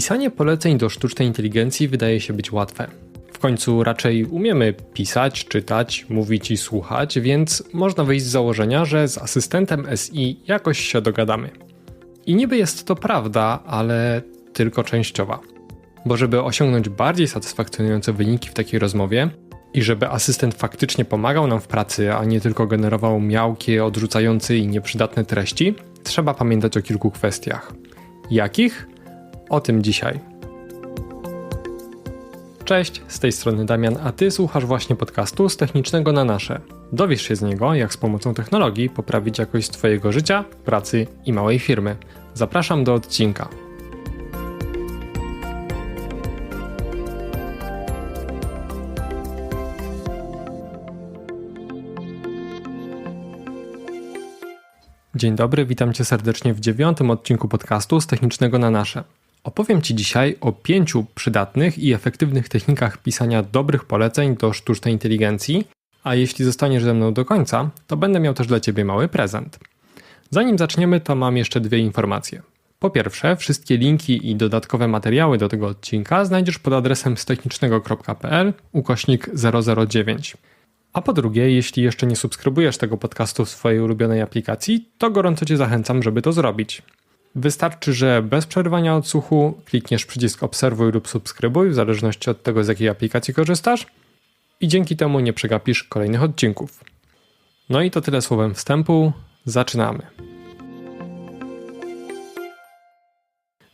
Pisanie poleceń do sztucznej inteligencji wydaje się być łatwe. W końcu raczej umiemy pisać, czytać, mówić i słuchać, więc można wyjść z założenia, że z asystentem SI jakoś się dogadamy. I niby jest to prawda, ale tylko częściowa. Bo żeby osiągnąć bardziej satysfakcjonujące wyniki w takiej rozmowie i żeby asystent faktycznie pomagał nam w pracy, a nie tylko generował miałkie, odrzucające i nieprzydatne treści, trzeba pamiętać o kilku kwestiach. Jakich? O tym dzisiaj. Cześć, z tej strony Damian, a ty słuchasz właśnie podcastu z technicznego na nasze. Dowiesz się z niego, jak z pomocą technologii poprawić jakość Twojego życia, pracy i małej firmy. Zapraszam do odcinka. Dzień dobry, witam Cię serdecznie w dziewiątym odcinku podcastu z technicznego na nasze. Opowiem Ci dzisiaj o pięciu przydatnych i efektywnych technikach pisania dobrych poleceń do sztucznej inteligencji, a jeśli zostaniesz ze mną do końca, to będę miał też dla Ciebie mały prezent. Zanim zaczniemy, to mam jeszcze dwie informacje. Po pierwsze, wszystkie linki i dodatkowe materiały do tego odcinka znajdziesz pod adresem stechnicznego.pl ukośnik 009. A po drugie, jeśli jeszcze nie subskrybujesz tego podcastu w swojej ulubionej aplikacji, to gorąco Cię zachęcam, żeby to zrobić. Wystarczy, że bez przerwania odsłuchu klikniesz przycisk obserwuj lub subskrybuj, w zależności od tego, z jakiej aplikacji korzystasz, i dzięki temu nie przegapisz kolejnych odcinków. No i to tyle słowem wstępu. Zaczynamy.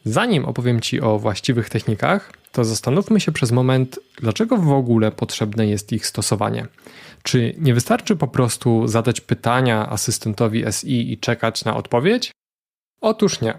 Zanim opowiem Ci o właściwych technikach, to zastanówmy się przez moment, dlaczego w ogóle potrzebne jest ich stosowanie. Czy nie wystarczy po prostu zadać pytania asystentowi SI i czekać na odpowiedź? Otóż nie.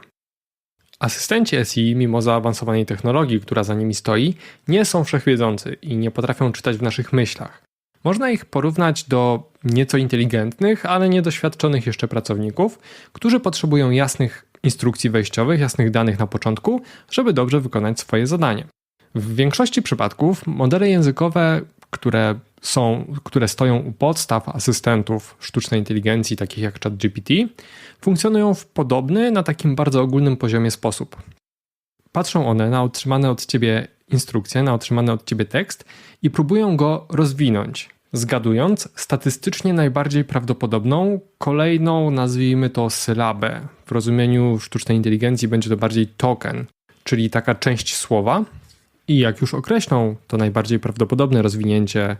Asystenci SI, mimo zaawansowanej technologii, która za nimi stoi, nie są wszechwiedzący i nie potrafią czytać w naszych myślach. Można ich porównać do nieco inteligentnych, ale niedoświadczonych jeszcze pracowników, którzy potrzebują jasnych instrukcji wejściowych, jasnych danych na początku, żeby dobrze wykonać swoje zadanie. W większości przypadków modele językowe, które są, które stoją u podstaw asystentów sztucznej inteligencji, takich jak ChatGPT, funkcjonują w podobny, na takim bardzo ogólnym poziomie sposób. Patrzą one na otrzymane od ciebie instrukcje, na otrzymany od ciebie tekst i próbują go rozwinąć, zgadując statystycznie najbardziej prawdopodobną kolejną, nazwijmy to sylabę. W rozumieniu sztucznej inteligencji będzie to bardziej token, czyli taka część słowa. I jak już określą to najbardziej prawdopodobne rozwinięcie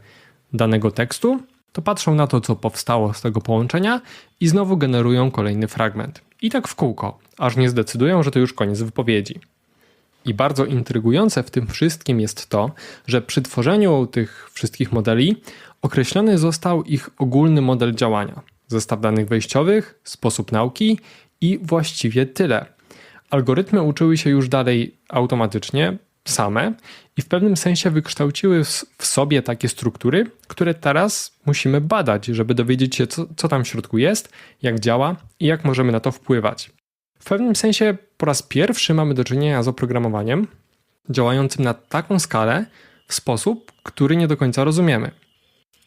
danego tekstu, to patrzą na to, co powstało z tego połączenia i znowu generują kolejny fragment. I tak w kółko, aż nie zdecydują, że to już koniec wypowiedzi. I bardzo intrygujące w tym wszystkim jest to, że przy tworzeniu tych wszystkich modeli określony został ich ogólny model działania, zestaw danych wejściowych, sposób nauki i właściwie tyle. Algorytmy uczyły się już dalej automatycznie, same i w pewnym sensie wykształciły w sobie takie struktury, które teraz musimy badać, żeby dowiedzieć się, co, co tam w środku jest, jak działa i jak możemy na to wpływać. W pewnym sensie po raz pierwszy mamy do czynienia z oprogramowaniem działającym na taką skalę w sposób, który nie do końca rozumiemy.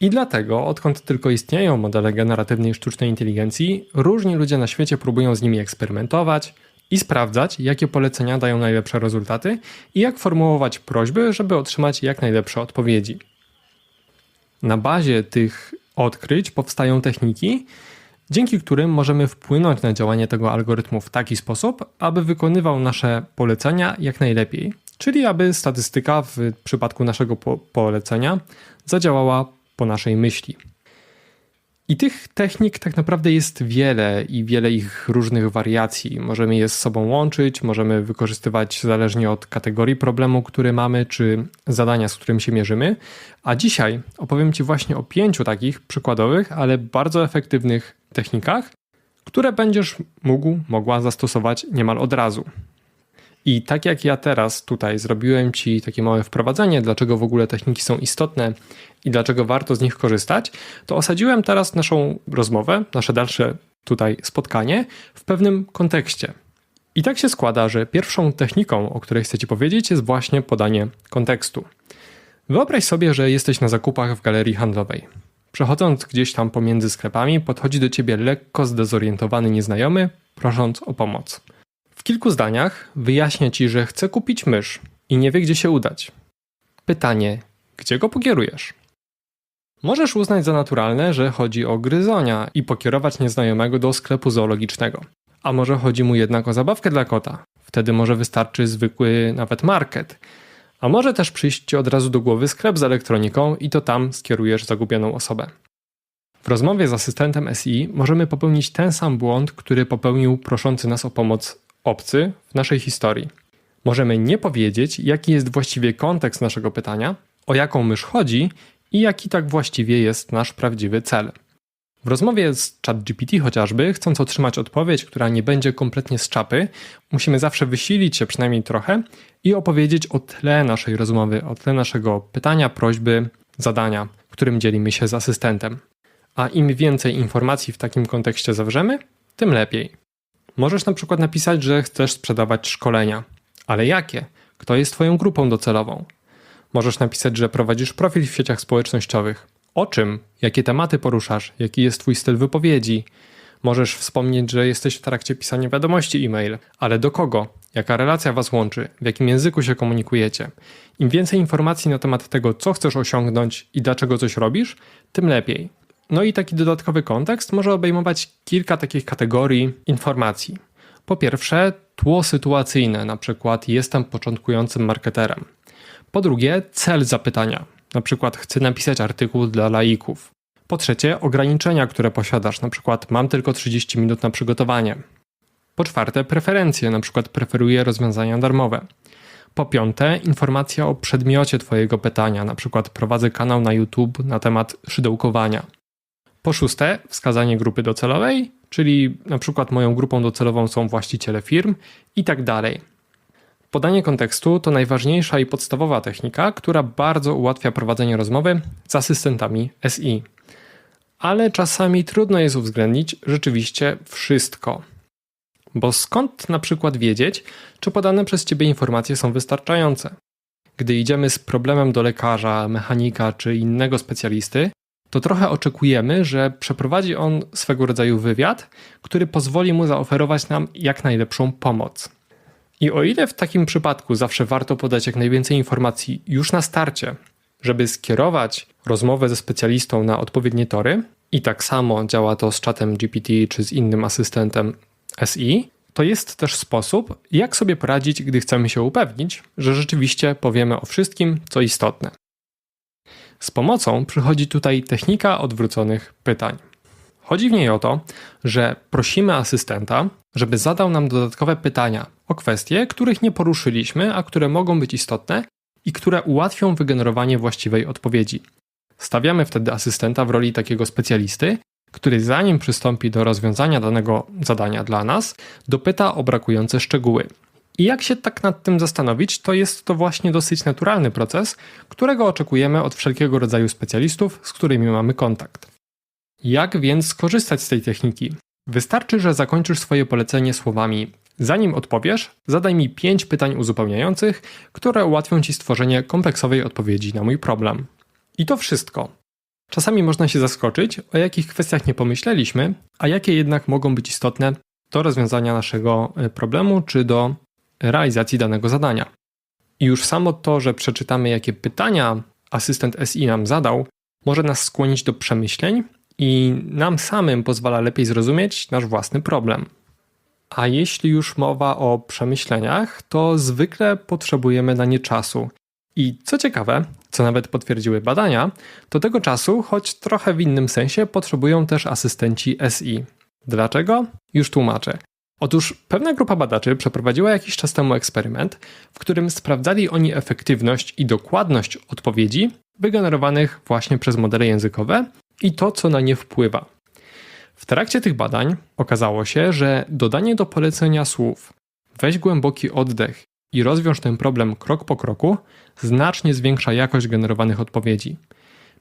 I dlatego, odkąd tylko istnieją modele generatywnej sztucznej inteligencji, różni ludzie na świecie próbują z nimi eksperymentować, i sprawdzać, jakie polecenia dają najlepsze rezultaty i jak formułować prośby, żeby otrzymać jak najlepsze odpowiedzi. Na bazie tych odkryć powstają techniki, dzięki którym możemy wpłynąć na działanie tego algorytmu w taki sposób, aby wykonywał nasze polecenia jak najlepiej, czyli aby statystyka w przypadku naszego po polecenia zadziałała po naszej myśli. I tych technik tak naprawdę jest wiele i wiele ich różnych wariacji. Możemy je z sobą łączyć, możemy wykorzystywać zależnie od kategorii problemu, który mamy, czy zadania, z którym się mierzymy. A dzisiaj opowiem Ci właśnie o pięciu takich przykładowych, ale bardzo efektywnych technikach, które będziesz mógł, mogła zastosować niemal od razu. I tak jak ja teraz tutaj zrobiłem Ci takie małe wprowadzenie, dlaczego w ogóle techniki są istotne i dlaczego warto z nich korzystać, to osadziłem teraz naszą rozmowę, nasze dalsze tutaj spotkanie w pewnym kontekście. I tak się składa, że pierwszą techniką, o której chcę Ci powiedzieć, jest właśnie podanie kontekstu. Wyobraź sobie, że jesteś na zakupach w galerii handlowej. Przechodząc gdzieś tam pomiędzy sklepami, podchodzi do ciebie lekko zdezorientowany nieznajomy, prosząc o pomoc. W kilku zdaniach wyjaśnia ci, że chce kupić mysz i nie wie, gdzie się udać. Pytanie, gdzie go pokierujesz? Możesz uznać za naturalne, że chodzi o gryzonia i pokierować nieznajomego do sklepu zoologicznego. A może chodzi mu jednak o zabawkę dla kota? Wtedy może wystarczy zwykły nawet market. A może też przyjść ci od razu do głowy sklep z elektroniką i to tam skierujesz zagubioną osobę. W rozmowie z asystentem SI możemy popełnić ten sam błąd, który popełnił proszący nas o pomoc obcy w naszej historii. Możemy nie powiedzieć, jaki jest właściwie kontekst naszego pytania, o jaką mysz chodzi i jaki tak właściwie jest nasz prawdziwy cel. W rozmowie z ChatGPT chociażby, chcąc otrzymać odpowiedź, która nie będzie kompletnie z czapy, musimy zawsze wysilić się przynajmniej trochę i opowiedzieć o tle naszej rozmowy, o tle naszego pytania, prośby, zadania, którym dzielimy się z asystentem. A im więcej informacji w takim kontekście zawrzemy, tym lepiej. Możesz na przykład napisać, że chcesz sprzedawać szkolenia. Ale jakie? Kto jest Twoją grupą docelową? Możesz napisać, że prowadzisz profil w sieciach społecznościowych. O czym? Jakie tematy poruszasz? Jaki jest Twój styl wypowiedzi? Możesz wspomnieć, że jesteś w trakcie pisania wiadomości e-mail, ale do kogo? Jaka relacja Was łączy? W jakim języku się komunikujecie? Im więcej informacji na temat tego, co chcesz osiągnąć i dlaczego coś robisz, tym lepiej. No i taki dodatkowy kontekst może obejmować kilka takich kategorii informacji. Po pierwsze, tło sytuacyjne, na przykład jestem początkującym marketerem. Po drugie, cel zapytania, na przykład chcę napisać artykuł dla laików. Po trzecie, ograniczenia, które posiadasz, na przykład mam tylko 30 minut na przygotowanie. Po czwarte, preferencje, na przykład preferuję rozwiązania darmowe. Po piąte, informacja o przedmiocie Twojego pytania, na przykład prowadzę kanał na YouTube na temat szydełkowania. Po szóste, wskazanie grupy docelowej, czyli na przykład moją grupą docelową są właściciele firm i tak dalej. Podanie kontekstu to najważniejsza i podstawowa technika, która bardzo ułatwia prowadzenie rozmowy z asystentami SI. Ale czasami trudno jest uwzględnić rzeczywiście wszystko. Bo skąd na przykład wiedzieć, czy podane przez Ciebie informacje są wystarczające? Gdy idziemy z problemem do lekarza, mechanika czy innego specjalisty, to trochę oczekujemy, że przeprowadzi on swego rodzaju wywiad, który pozwoli mu zaoferować nam jak najlepszą pomoc. I o ile w takim przypadku zawsze warto podać jak najwięcej informacji już na starcie, żeby skierować rozmowę ze specjalistą na odpowiednie tory, i tak samo działa to z czatem GPT czy z innym asystentem SI, to jest też sposób, jak sobie poradzić, gdy chcemy się upewnić, że rzeczywiście powiemy o wszystkim, co istotne. Z pomocą przychodzi tutaj technika odwróconych pytań. Chodzi w niej o to, że prosimy asystenta, żeby zadał nam dodatkowe pytania o kwestie, których nie poruszyliśmy, a które mogą być istotne i które ułatwią wygenerowanie właściwej odpowiedzi. Stawiamy wtedy asystenta w roli takiego specjalisty, który zanim przystąpi do rozwiązania danego zadania dla nas, dopyta o brakujące szczegóły. I jak się tak nad tym zastanowić, to jest to właśnie dosyć naturalny proces, którego oczekujemy od wszelkiego rodzaju specjalistów, z którymi mamy kontakt. Jak więc skorzystać z tej techniki? Wystarczy, że zakończysz swoje polecenie słowami: Zanim odpowiesz, zadaj mi 5 pytań uzupełniających, które ułatwią ci stworzenie kompleksowej odpowiedzi na mój problem. I to wszystko. Czasami można się zaskoczyć, o jakich kwestiach nie pomyśleliśmy, a jakie jednak mogą być istotne do rozwiązania naszego e, problemu czy do realizacji danego zadania. I już samo to, że przeczytamy, jakie pytania asystent SI nam zadał, może nas skłonić do przemyśleń i nam samym pozwala lepiej zrozumieć nasz własny problem. A jeśli już mowa o przemyśleniach, to zwykle potrzebujemy na nie czasu. I co ciekawe, co nawet potwierdziły badania, to tego czasu, choć trochę w innym sensie, potrzebują też asystenci SI. Dlaczego? Już tłumaczę. Otóż pewna grupa badaczy przeprowadziła jakiś czas temu eksperyment, w którym sprawdzali oni efektywność i dokładność odpowiedzi wygenerowanych właśnie przez modele językowe i to, co na nie wpływa. W trakcie tych badań okazało się, że dodanie do polecenia słów weź głęboki oddech i rozwiąż ten problem krok po kroku znacznie zwiększa jakość generowanych odpowiedzi.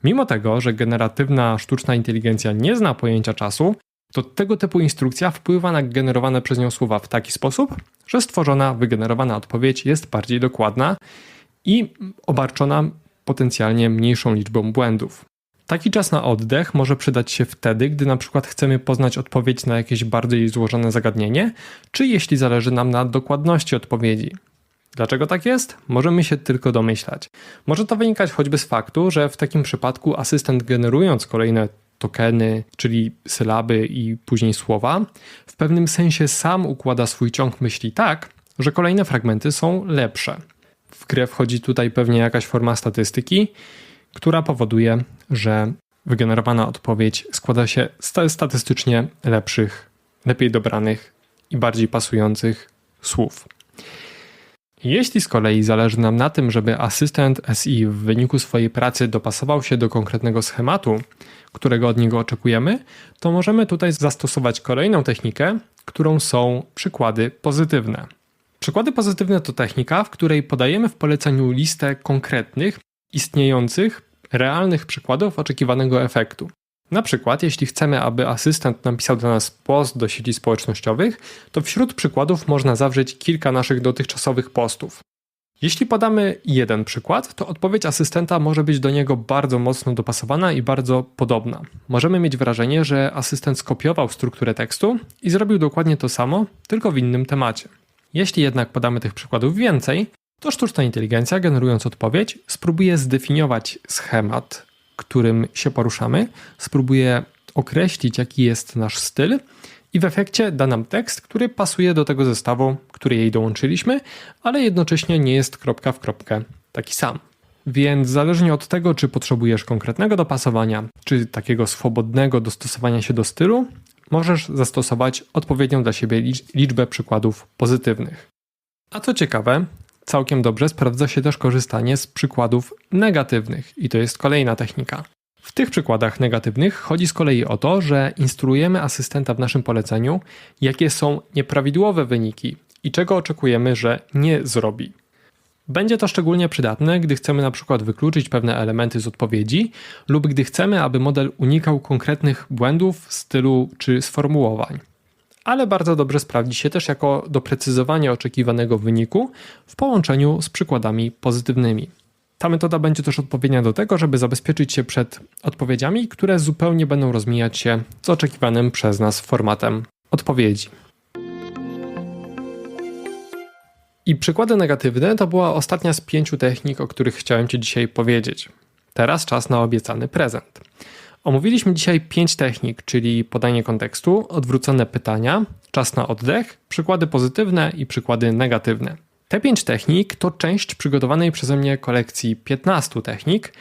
Mimo tego, że generatywna sztuczna inteligencja nie zna pojęcia czasu, to tego typu instrukcja wpływa na generowane przez nią słowa w taki sposób, że stworzona, wygenerowana odpowiedź jest bardziej dokładna i obarczona potencjalnie mniejszą liczbą błędów. Taki czas na oddech może przydać się wtedy, gdy na przykład chcemy poznać odpowiedź na jakieś bardziej złożone zagadnienie, czy jeśli zależy nam na dokładności odpowiedzi. Dlaczego tak jest? Możemy się tylko domyślać. Może to wynikać choćby z faktu, że w takim przypadku asystent generując kolejne tokeny, czyli sylaby i później słowa, w pewnym sensie sam układa swój ciąg myśli tak, że kolejne fragmenty są lepsze. W grę wchodzi tutaj pewnie jakaś forma statystyki, która powoduje, że wygenerowana odpowiedź składa się z statystycznie lepszych, lepiej dobranych i bardziej pasujących słów. Jeśli z kolei zależy nam na tym, żeby asystent SI w wyniku swojej pracy dopasował się do konkretnego schematu, którego od niego oczekujemy, to możemy tutaj zastosować kolejną technikę, którą są przykłady pozytywne. Przykłady pozytywne to technika, w której podajemy w poleceniu listę konkretnych, istniejących, realnych przykładów oczekiwanego efektu. Na przykład, jeśli chcemy, aby asystent napisał dla nas post do sieci społecznościowych, to wśród przykładów można zawrzeć kilka naszych dotychczasowych postów. Jeśli podamy jeden przykład, to odpowiedź asystenta może być do niego bardzo mocno dopasowana i bardzo podobna. Możemy mieć wrażenie, że asystent skopiował strukturę tekstu i zrobił dokładnie to samo, tylko w innym temacie. Jeśli jednak podamy tych przykładów więcej, to sztuczna inteligencja, generując odpowiedź, spróbuje zdefiniować schemat, którym się poruszamy, spróbuje określić, jaki jest nasz styl, i w efekcie da nam tekst, który pasuje do tego zestawu, który jej dołączyliśmy, ale jednocześnie nie jest kropka w kropkę taki sam. Więc zależnie od tego, czy potrzebujesz konkretnego dopasowania, czy takiego swobodnego dostosowania się do stylu, możesz zastosować odpowiednią dla siebie liczbę przykładów pozytywnych. A co ciekawe, całkiem dobrze sprawdza się też korzystanie z przykładów negatywnych, i to jest kolejna technika. W tych przykładach negatywnych chodzi z kolei o to, że instruujemy asystenta w naszym poleceniu, jakie są nieprawidłowe wyniki i czego oczekujemy, że nie zrobi. Będzie to szczególnie przydatne, gdy chcemy na przykład wykluczyć pewne elementy z odpowiedzi lub gdy chcemy, aby model unikał konkretnych błędów stylu czy sformułowań. Ale bardzo dobrze sprawdzi się też jako doprecyzowanie oczekiwanego wyniku w połączeniu z przykładami pozytywnymi. Ta metoda będzie też odpowiednia do tego, żeby zabezpieczyć się przed odpowiedziami, które zupełnie będą rozmijać się z oczekiwanym przez nas formatem odpowiedzi. I przykłady negatywne to była ostatnia z pięciu technik, o których chciałem Ci dzisiaj powiedzieć. Teraz czas na obiecany prezent. Omówiliśmy dzisiaj pięć technik, czyli podanie kontekstu, odwrócone pytania, czas na oddech, przykłady pozytywne i przykłady negatywne. Te pięć technik to część przygotowanej przeze mnie kolekcji 15 technik,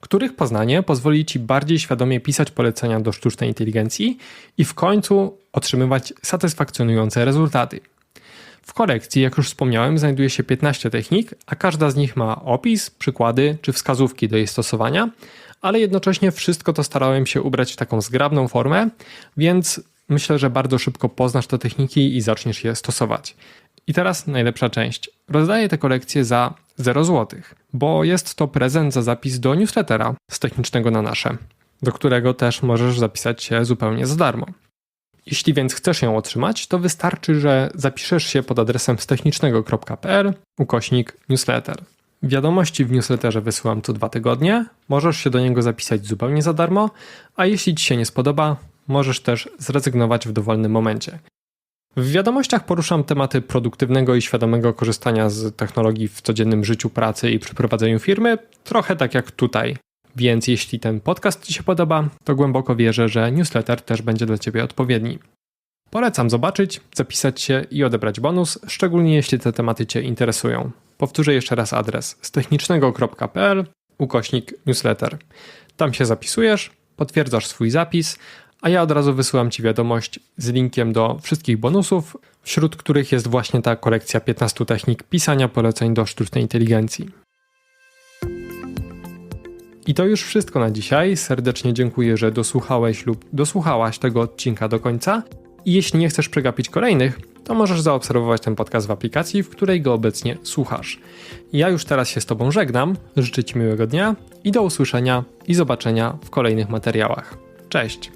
których poznanie pozwoli Ci bardziej świadomie pisać polecenia do sztucznej inteligencji i w końcu otrzymywać satysfakcjonujące rezultaty. W kolekcji, jak już wspomniałem, znajduje się 15 technik, a każda z nich ma opis, przykłady czy wskazówki do jej stosowania, ale jednocześnie wszystko to starałem się ubrać w taką zgrabną formę, więc myślę, że bardzo szybko poznasz te techniki i zaczniesz je stosować. I teraz najlepsza część. Rozdaję te kolekcje za 0 zł, bo jest to prezent za zapis do newslettera z technicznego na nasze, do którego też możesz zapisać się zupełnie za darmo. Jeśli więc chcesz ją otrzymać, to wystarczy, że zapiszesz się pod adresem stechnicznego.pl ukośnik newsletter. Wiadomości w newsletterze wysyłam co dwa tygodnie, możesz się do niego zapisać zupełnie za darmo, a jeśli Ci się nie spodoba, możesz też zrezygnować w dowolnym momencie. W wiadomościach poruszam tematy produktywnego i świadomego korzystania z technologii w codziennym życiu pracy i przy prowadzeniu firmy, trochę tak jak tutaj. Więc jeśli ten podcast Ci się podoba, to głęboko wierzę, że newsletter też będzie dla Ciebie odpowiedni. Polecam zobaczyć, zapisać się i odebrać bonus, szczególnie jeśli te tematy Cię interesują. Powtórzę jeszcze raz adres z technicznego.pl ukośnik newsletter. Tam się zapisujesz, potwierdzasz swój zapis, a ja od razu wysyłam Ci wiadomość z linkiem do wszystkich bonusów, wśród których jest właśnie ta kolekcja 15 technik pisania poleceń do sztucznej inteligencji. I to już wszystko na dzisiaj. Serdecznie dziękuję, że dosłuchałeś lub dosłuchałaś tego odcinka do końca. I jeśli nie chcesz przegapić kolejnych, to możesz zaobserwować ten podcast w aplikacji, w której go obecnie słuchasz. Ja już teraz się z Tobą żegnam, życzę Ci miłego dnia i do usłyszenia i zobaczenia w kolejnych materiałach. Cześć!